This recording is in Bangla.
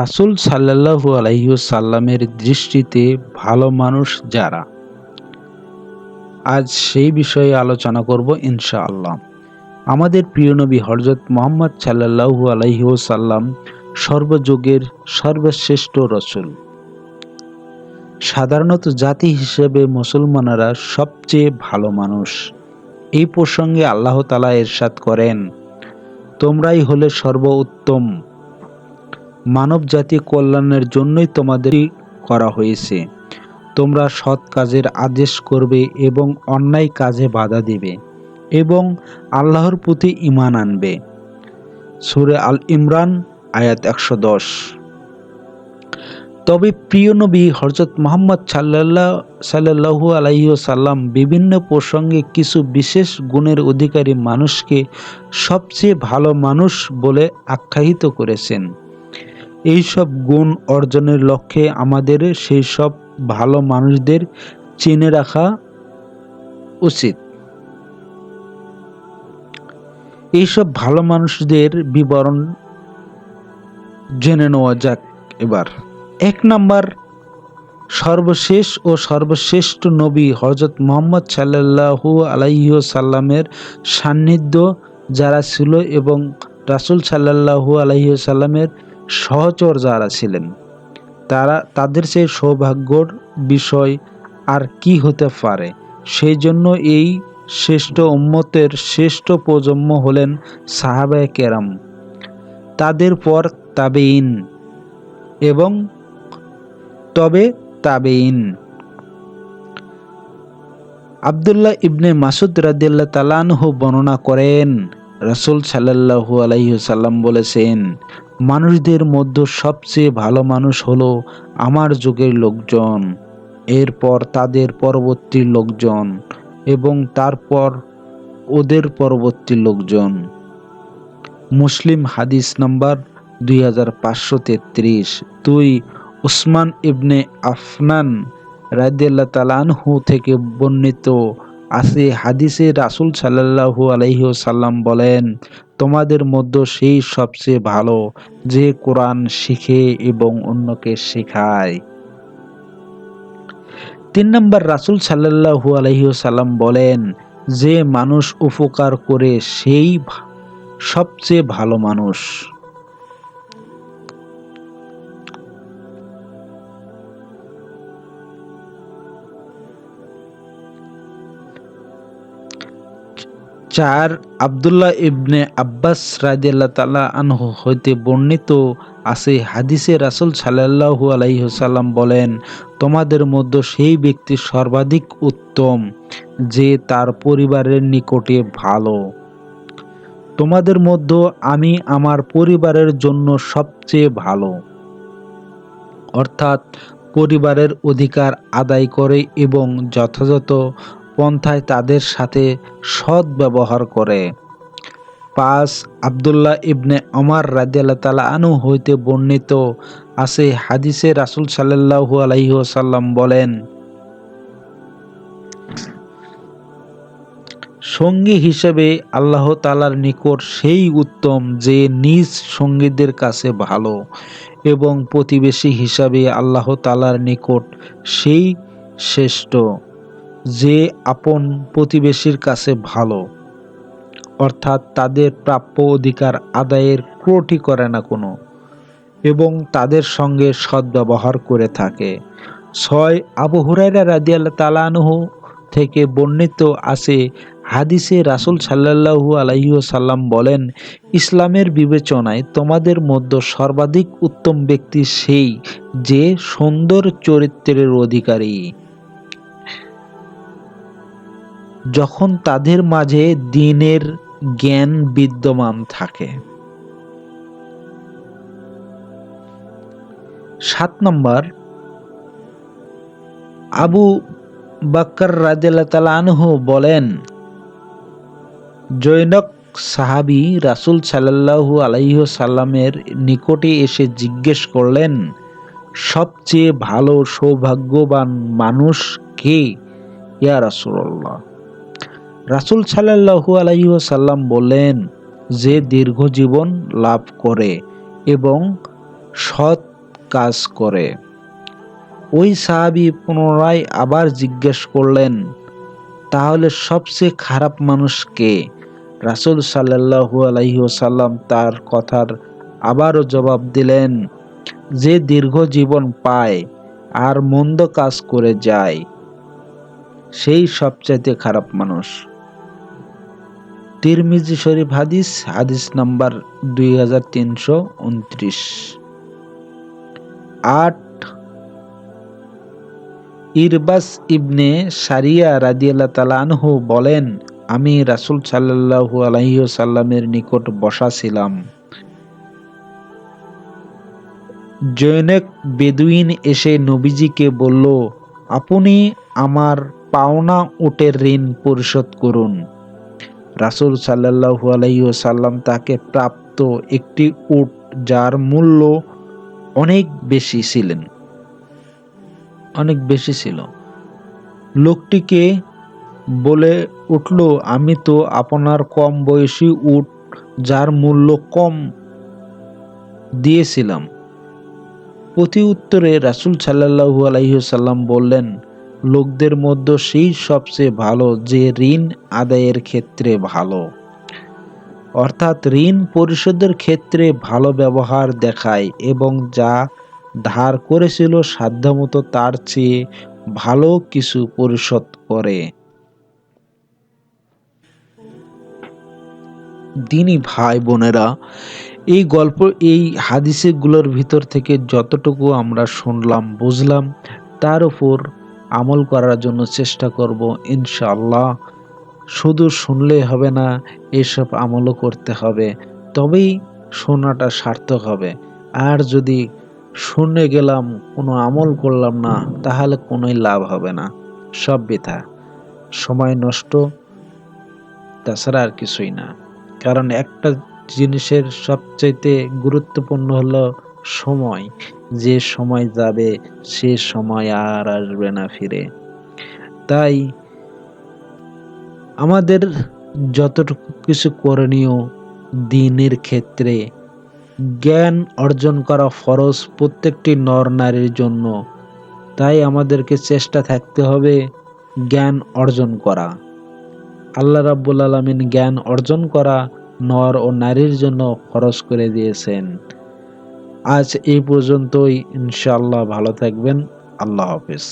রাসূল সাল্লাল্লাহু আলাইহি সাল্লামের দৃষ্টিতে ভালো মানুষ যারা? আজ সেই বিষয়ে আলোচনা করব ইনশাআল্লাহ। আমাদের প্রিয় নবী হজরত মোহাম্মদ সাল্লাল্লাহু আলাইহি সাল্লাম সর্বযুগের সর্বশ্রেষ্ঠ রসুল। সাধারণত জাতি হিসেবে মুসলমানেরা সবচেয়ে ভালো মানুষ। এই প্রসঙ্গে আল্লাহ তালা এরশাদ করেন, তোমরাই হলে সর্ব উত্তম মানব জাতি কল্যাণের জন্যই তোমাদের করা হয়েছে। তোমরা সৎ কাজের আদেশ করবে এবং অন্যায় কাজে বাধা দিবে এবং আল্লাহর প্রতি ইমান আনবে। সুরে আল ইমরান, আয়াত একশো দশ। তবে প্রিয় নবী হরজত মোহাম্মদ সাল্লাহ সাল্লাহু আলাইহি সাল্লাম বিভিন্ন প্রসঙ্গে কিছু বিশেষ গুণের অধিকারী মানুষকে সবচেয়ে ভালো মানুষ বলে আখ্যায়িত করেছেন। এই সব গুণ অর্জনের লক্ষ্যে আমাদের সেই সব ভালো মানুষদের চিনে রাখা উচিত। এইসব ভালো মানুষদের বিবরণ জেনে নেওয়া যাক এবার। এক নাম্বার, সর্বশেষ ও সর্বশ্রেষ্ঠ নবী হজরত মোহাম্মদ সাল্লাহু আলাইহ সাল্লামের সান্নিধ্য যারা ছিল এবং রাসুল সাল্লাহু আলাইহ সাল্লামের সহচর যারা ছিলেন, তারা তাদের সেই সৌভাগ্যর বিষয় আর কি হতে পারে? সেই জন্য এই শ্রেষ্ঠ উম্মতের শ্রেষ্ঠ প্রজন্ম হলেন সাহাবায় কেরাম। তাদের পর তাবেইন এবং তবে তাবেইন আবদুল্লাহ ইবনে মাসুদ রাদিল্লা তালানহু বর্ণনা করেন, রসুল সাল্লাহু আলাইসাল্লাম বলেছেন মানুষদের মধ্যে সবচেয়ে ভালো মানুষ হলো আমার যুগের লোকজন, এরপর তাদের পরবর্তী লোকজন এবং তারপর ওদের পরবর্তী লোকজন। মুসলিম হাদিস নাম্বার দুই হাজার পাঁচশো তেত্রিশ। দুই, উসমান ইবনে আফনান রাদিয়াল্লাহ তালানহু থেকে বর্ণিত আছে হাদিসে রাসুল সাল্লাহু আলহি সাল্লাম বলেন, তোমাদের মধ্যে সেই সবচেয়ে ভালো যে কোরআন শিখে এবং অন্যকে শেখায়। তিন নম্বর, রাসুল সাল্লাহু আলহি সাল্লাম বলেন, যে মানুষ উপকার করে, সেই সবচেয়ে ভালো মানুষ। চার আবদুল্লাহ ইবনে আব্বাস রাজিয়াল্লাহ তালা আনহু হইতে বর্ণিত আছে হাদিসে রাসুল সাল্লাহু আলাইসাল্লাম বলেন, তোমাদের মধ্যে সেই ব্যক্তি সর্বাধিক উত্তম, যে তার পরিবারের নিকটে ভালো। তোমাদের মধ্যে আমি আমার পরিবারের জন্য সবচেয়ে ভালো। অর্থাৎ পরিবারের অধিকার আদায় করে এবং যথাযথ পন্থায় তাদের সাথে সৎ ব্যবহার করে। পাঁচ, আবদুল্লাহ ইবনে অমর রাজিয়াল্লাহ তালা আনু হইতে বর্ণিত আছে হাদিসে রাসুল সাল্লাহু আলহিহাসাল্লাম বলেন, সঙ্গী হিসেবে আল্লাহ তালার নিকট সেই উত্তম যে নিজ সঙ্গীদের কাছে ভালো এবং প্রতিবেশী হিসাবে আল্লাহ তালার নিকট সেই শ্রেষ্ঠ। যে আপন প্রতিবেশীর কাছে ভালো, অর্থাৎ তাদের প্রাপ্য অধিকার আদায়ের ক্রোটি করে না কোনো, এবং তাদের সঙ্গে সদ্ব্যবহার করে থাকে। ছয়, আবু হুরাইরা রাদিয়াল্লাহ তালানহু থেকে বর্ণিত আছে হাদিসে রাসুল সাল্লাহু আলাইহি সাল্লাম বলেন, ইসলামের বিবেচনায় তোমাদের মধ্যে সর্বাধিক উত্তম ব্যক্তি সেই যে সুন্দর চরিত্রের অধিকারী। যখন তাদের মাঝে দিনের জ্ঞান বিদ্যমান থাকে। সাত নম্বর, আবু বাক্কর রাজু বলেন, জৈনক সাহাবি রাসুল সাল্লাহু আলাইহ সাল্লামের নিকটে এসে জিজ্ঞেস করলেন, সবচেয়ে ভালো সৌভাগ্যবান মানুষ কে? ইয়া রাসুল্লাহ রাসুল সাল্লাহু আলাইসাল্লাম বললেন যে দীর্ঘ জীবন লাভ করে এবং সৎ কাজ করে। ওই সাহাবি পুনরায় আবার জিজ্ঞেস করলেন, তাহলে সবচেয়ে খারাপ মানুষ কে? রাসুল সাল্লাহু আলহিহসাল্লাম তার কথার আবারও জবাব দিলেন, যে দীর্ঘ জীবন পায় আর মন্দ কাজ করে যায়, সেই সবচাইতে খারাপ মানুষ। তিরমিজি শরীফ হাদিস হাদিস নাম্বার দুই হাজার তিনশো উনত্রিশ। আট, ইরবাস ইবনে সারিয়া রাদিয়াল্লাহ তালানহু বলেন, আমি রাসুল সাল্লাহু আলহিসাল্লামের নিকট বসা ছিলাম। জৈনক বেদুইন এসে নবীজিকে বলল, আপনি আমার পাওনা উটের ঋণ পরিশোধ করুন। রাসুল সাল্লাহু আলাইসাল্লাম তাকে প্রাপ্ত একটি উট যার মূল্য অনেক বেশি ছিলেন। অনেক বেশি ছিল। লোকটিকে বলে উঠল, আমি তো আপনার কম বয়সী উট যার মূল্য কম দিয়েছিলাম। প্রতি উত্তরে রাসুল সাল্লাহু আলাইসাল্লাম বললেন লোকদের মধ্যে সেই সবচেয়ে ভালো যে ঋণ আদায়ের ক্ষেত্রে ভালো। অর্থাৎ ঋণ পরিশোধের ক্ষেত্রে ভালো ব্যবহার দেখায় এবং যা ধার করেছিল সাধ্যমতো তার চেয়ে ভালো কিছু পরিশোধ করে। দিনই ভাই বোনেরা, এই গল্প, এই হাদিসেগুলোর ভিতর থেকে যতটুকু আমরা শুনলাম, বুঝলাম, তার উপর আমল করার জন্য চেষ্টা করব ইনশাল্লাহ শুধু শুনলেই হবে না, এসব আমলও করতে হবে। তবেই শোনাটা সার্থক হবে। আর যদি শুনে গেলাম, কোনো আমল করলাম না, তাহলে কোনোই লাভ হবে না। সব বৃথা। সময় নষ্ট, তাছাড়া আর কিছুই না। কারণ একটা জিনিসের সবচাইতে গুরুত্বপূর্ণ হলো সময়। যে সময় যাবে, সে সময় আর আসবে না ফিরে। তাই আমাদের যতটুকু কিছু করণীয় দিনের ক্ষেত্রে, জ্ঞান অর্জন করা ফরজ প্রত্যেকটি নর নারীর জন্য। তাই আমাদেরকে চেষ্টা থাকতে হবে জ্ঞান অর্জন করা। আল্লাহ রাব্বুল আলমিন জ্ঞান অর্জন করা নর ও নারীর জন্য খরচ করে দিয়েছেন। আজ এই পর্যন্তই। ইনশাআল্লাহ ভালো থাকবেন। আল্লাহ হাফিজ।